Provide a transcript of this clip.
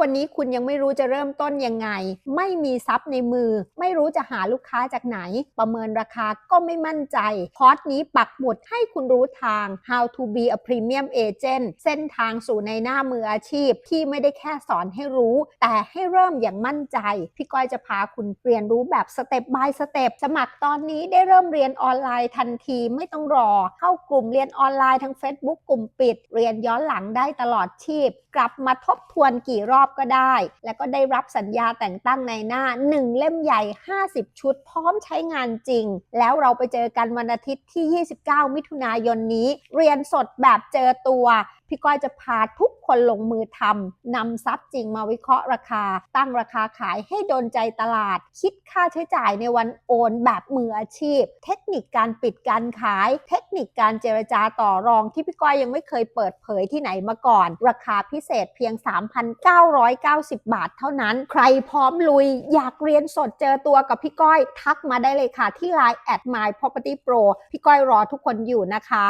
วันนี้คุณยังไม่รู้จะเริ่มต้นยังไง ไม่มีทรัพย์ในมือ ไม่รู้จะหาลูกค้าจากไหน ประเมินราคาก็ไม่มั่นใจ คอร์สนี้ปักหมุดให้คุณรู้ทาง how to be a premium agent เส้นทางสู่ในหน้ามืออาชีพ ที่ไม่ได้แค่สอนให้รู้ แต่ให้เริ่มอย่างมั่นใจ พี่ก้อยจะพาคุณเรียนรู้แบบสเต็ป by สเต็ปสมัครตอนนี้ได้เริ่มเรียนออนไลน์ทันทีไม่ต้องรอ เข้ากลุ่มเรียนออนไลน์ทั้ง Facebook กลุ่มปิด เรียนย้อนหลังได้ตลอดชีพ กลับมาทบทวนกี่รอบก็ได้ แล้วก็ได้รับสัญญาแต่งตั้งในหน้า 1 เล่มใหญ่ 50 ชุด พร้อมใช้งานจริง แล้วเราไปเจอกันวันอาทิตย์ที่ 29 มิถุนายนนี้ เรียนสดแบบเจอตัว พี่ก้อยจะพาทุกคนลงมือทำนำทรัพย์จริงมาวิเคราะห์ราคา ตั้งราคาขายให้โดนใจตลาด คิดค่าใช้จ่ายในวันโอนแบบมืออาชีพ เทคนิคการปิดการขาย เทคนิคการเจรจาต่อรองที่พี่ก้อยยังไม่เคยเปิดเผยที่ไหนมาก่อน ราคาพิเศษเพียง990 บาทเท่านั้น ใครพร้อมลุยอยากเรียนสดเจอตัวกับพี่ก้อยทักมาได้เลยค่ะที่ Line at my property pro พี่ก้อยรอทุกคนอยู่นะคะ